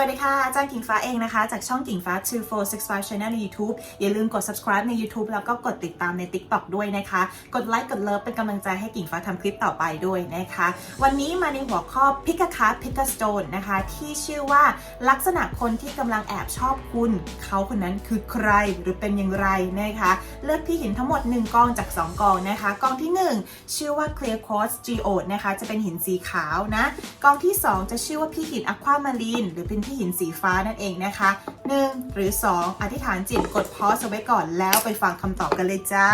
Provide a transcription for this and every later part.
วัสดีค่ะ อาจารย์กิ่งฟ้าเองนะคะ จากช่องกิ่งฟ้า 2465 Channel ใน YouTube อย่าลืมกด subscribe ใน YouTube แล้วก็กดติดตามใน TikTok ด้วยนะคะ กดไลค์กดเลิฟเป็นกำลังใจให้กิ่งฟ้าทำคลิปต่อไปด้วยนะคะ วันนี้มาในหัวข้อ Pick a card Pick a stone นะคะ ที่ชื่อว่าลักษณะคนที่กำลังแอบชอบคุณ เขาคนนั้นคือใครหรือเป็นอย่างไรนะคะ เลือกพี่หินทั้งหมด 1กองจาก 2กองนะคะกองที่ 1 ชื่อว่า Clear Quartz Geode นะคะจะเป็นหินสีขาวนะกองที่ 2 จะชื่อว่าพี่หิน Aquamarine หรือเป็นที่หินสีฟ้านั่นเองนะคะ 1 หรือ 2 อธิษฐานจิตกดพอสไว้ก่อนแล้วไปฟังคำตอบกันเลยจ้า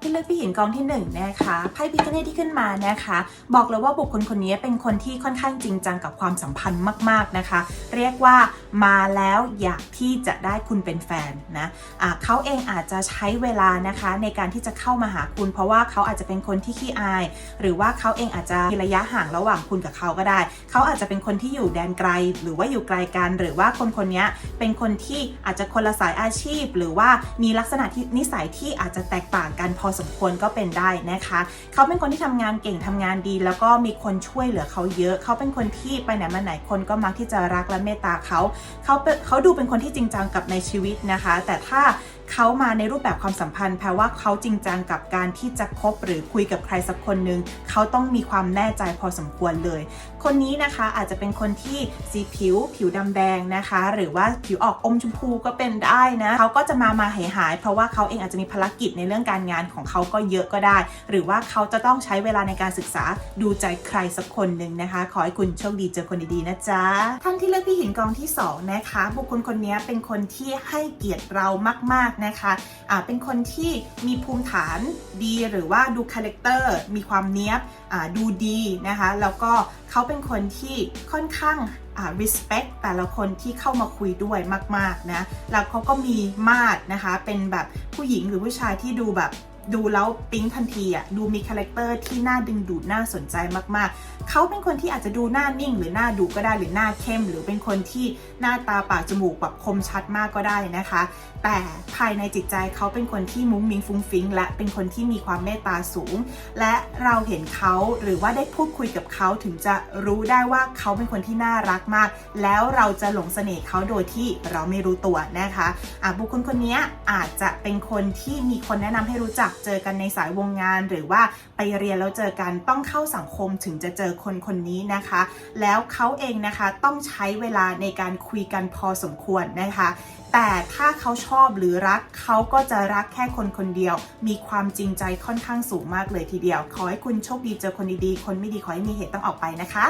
ที่เลือกพี่หินกองที่ 1 นะคะไพ่พิกเนตที่ขึ้นมานะคะ บอกเลยว่าบุคคลคนนี้เป็นคนที่ค่อนข้างจริงจังกับความสัมพันธ์มาก ๆนะคะเรียกว่ามาแล้วอยากที่จะได้คุณเป็นแฟนนะะเขาเองอาจจะใช้เวลานะคะในการที่จะเข้ามาหาคุณ เพราะว่าเขาอาจจะเป็นคนที่ขี้อาย หรือว่าเขาเองอาจจะมีระยะห่างระหว่างคุณกับเขาก็ได้ เขาอาจจะเป็นคนที่อยู่แดนไกล หรือว่าอยู่ไกลกัน หรือว่าคนคนนี้เป็นคนที่อาจจะคนละสายอาชีพ หรือว่ามีลักษณะที่นิสัยที่อาจจะแตกต่างกันพอสมควรก็เป็นได้นะคะ เขาเป็นคนที่ทำงานเก่งทำงานดี แล้วก็มีคนช่วยเหลือเขาเยอะ เขาเป็นคนที่ไปไหนมาไหนคนก็มักที่จะรักและเมตตาเขาเขาเขาดูเป็นคนที่จริงจังกับในชีวิตนะคะ แต่ถ้า เขามาในรูปแบบความสัมพันธ์แปลว่าเขาจริงจังกับการที่จะคบหรือคุยกับใครสักคนหนึ่งเขาต้องมีความแน่ใจพอสมควรเลย คนนี้นะคะอาจจะเป็นคนที่สีผิว ผิวดำแดงนะคะ หรือว่าผิวออกอมชมพูก็เป็นได้นะเขาก็จะมามาหายหายเพราะว่าเขาเองอาจจะมีภารกิจในเรื่องการงานของเขาก็เยอะก็ได้ หรือว่าเขาจะต้องใช้เวลาในการศึกษาดูใจใครสักคนหนึ่งนะคะ ขอให้คุณโชคดีเจอคนดีๆนะจ๊ะท่านที่เลือกพี่หินกองที่สองนะคะบุคคลคนนี้เป็นคนที่ให้เกียรติเรามากๆนะคะอ่าเป็นคนที่มีภูมิฐานดีหรือว่าดูคาแรคเตอร์มีความเนี้ยบอ่าดูดีนะคะ แล้วก็เขาเป็นคนที่ค่อนข้างอ่า respect แต่ละคนที่เข้ามาคุยด้วยมาก ๆ นะ แล้วเขาก็มีมาดนะคะ เป็นแบบผู้หญิงหรือผู้ชายที่ดูแบบ ดูแล้วปิ๊งทันทีอะดูมีคาแรคเตอร์ที่น่าดึงดูดน่าสนใจมากๆ เขาเป็นคนที่อาจจะดูหน้านิ่ง หรือหน้าดุก็ได้หรือหน้าเข้ม หรือเป็นคนที่หน้าตาปากจมูกแบบคมชัดมากก็ได้นะคะ แต่ภายในจิตใจเขาเป็นคนที่มุ้งมิ้งฟุ้งฟิ้งและเป็นคนที่มีความเมตตาสูง และเราเห็นเขาหรือว่าได้พูดคุยกับเขาถึงจะรู้ได้ว่าเขาเป็นคนที่น่ารักมาก แล้วเราจะหลงเสน่ห์เขาโดยที่เราไม่รู้ตัวนะคะอะบุคคลคนนี้อาจจะเป็นคนที่มีคนแนะนำให้รู้จักเจอกันในสายวงงาน หรือว่าไปเรียนแล้วเจอกันต้องเข้าสังคมถึงจะเจอคนคนนี้นะคะ แล้วเขาเองนะคะต้องใช้เวลาในการคุยกันพอสมควรนะคะแต่ถ้าเขาชอบหรือรักเขาก็จะรักแค่คนคนเดียว มีความจริงใจค่อนข้างสูงมากเลยทีเดียว ขอให้คุณโชคดีเจอคนดีๆ คนไม่ดีขอให้มีเหตุต้องออกไปนะคะ